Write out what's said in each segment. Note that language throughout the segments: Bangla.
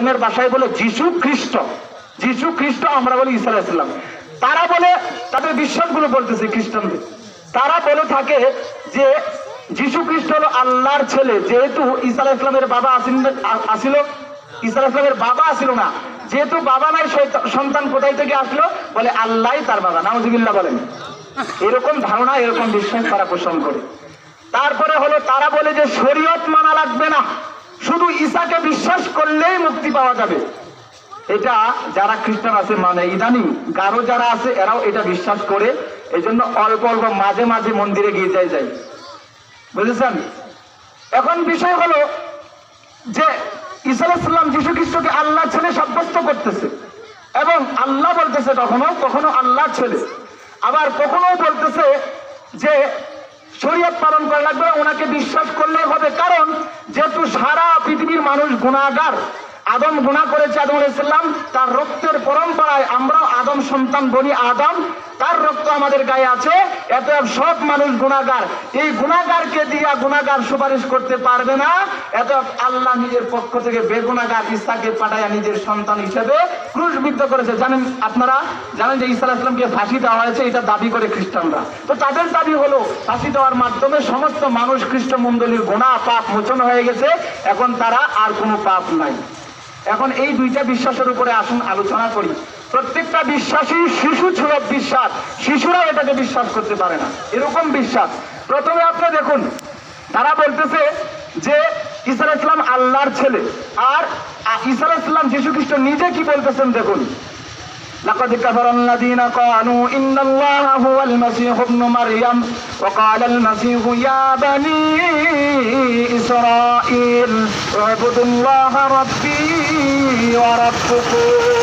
ইসলামের ভাষায় বলে যিশু খ্রিস্ট যিশু খ্রিস্ট আমরা বলি ইসা ইসলাম তারা বলে তাদের বিশ্বাসগুলো বলতেছে খ্রিস্টানদের। তারা বলে থাকে যে যিশু খ্রিস্ট হলো আল্লাহর ছেলে। যেহেতু ইসা ইসলামের বাবা আসিল ইসা ইসলামের বাবা আসিল না। যেহেতু বাবা নাই সন্তান কোথায় থেকে আসলো? বলে আল্লাহ তার বাবা। নাউজুবিল্লাহ বলেন। এরকম ধারণা, এরকম বিশ্বাস তারা পোষণ করে। তারপরে হলো তারা বলে যে শরীয়ত মানা লাগবে না। শুধু ঈশাকে বিশ্বাস করলেই মুক্তি পাওয়া যাবে। এটা যারা খ্রিস্টান আছে মানে ইদানিং গারো যারা আছে, এরাও এটা বিশ্বাস করে। এই জন্য অল্প অল্প মাঝে মাঝে মন্দিরে গির্জায় যায় বুঝেছেন? এখন বিষয় হলো যে আলাইসাল্লাম যীশু খ্রিস্টকে আল্লাহ ছেলে সাব্যস্ত করতেছে এবং আল্লাহ বলতেছে কখনো কখনো আল্লাহ ছেলে। আবার কখনো বলতেছে যে শরীয়ত পালন করা লাগবে, ওনাকে বিশ্বাস করলে হবে। কারণ, যেহেতু সারা পৃথিবীর মানুষ গুণাগার, আদম গুণা করেছে আদম আলাইসাল্লাম তার রক্তের পরম্পরায় আমরাও আদম সন্তান বলি আদম। তার রক্ত আমাদের গায়ে আছে এত সব মানুষ গুণাগার এই গুণাগারকে দিয়া গুণাগার সুপারিশ করতে পারবে না এত আল্লাহ নিজের পক্ষ থেকে বেগুনাগার ইসাকে পাঠাইয়া নিজের সন্তান হিসেবে ক্রুশবিদ্ধ করেছে। জানেন আপনারা? জানেন যে ইসা ইসলামকে ফাঁসি দেওয়া হয়েছে, এটা দাবি করে খ্রিস্টানরা। তো তাদের দাবি হলো, ফাঁসি দেওয়ার মাধ্যমে সমস্ত মানুষ খ্রিস্ট মন্ডলীর গোনা পাপ মোচন হয়ে গেছে, এখন তারা আর কোনো পাপ নাই। এখন এই দুইটা বিশ্বাসের উপরে আসুন, আলোচনা করি। প্রত্যেকটা বিশ্বাসী শিশু ছিল বিশ্বাস শিশুরা এটাকে বিশ্বাস করতে পারে না এরকম বিশ্বাস প্রথমে আপনি দেখুন তারা বলতেছে যে ঈসা আলাইহিস সালাম আল্লাহর ছেলে আর আ- ঈসা আলাইহিস সালাম যীশু খ্রিস্ট নিজে কি বলতেছেন দেখুন لقد كفر الذين قالوا إن الله هو المسيح ابن مريم وقال المسيح يا بني إسرائيل اعبدوا الله ربي وربكم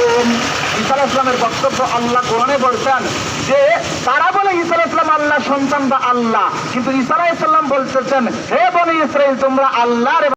ঈসা ইসলামের বক্তব্য আল্লাহ কোরআনে বলছেন যে, তারা বলে ঈসা ইসলাম আল্লাহ সন্তান বা আল্লাহ। কিন্তু ঈসা ইসলাম সালাম বলতেছেন, হে বনে ইসরা তোমরা আল্লাহর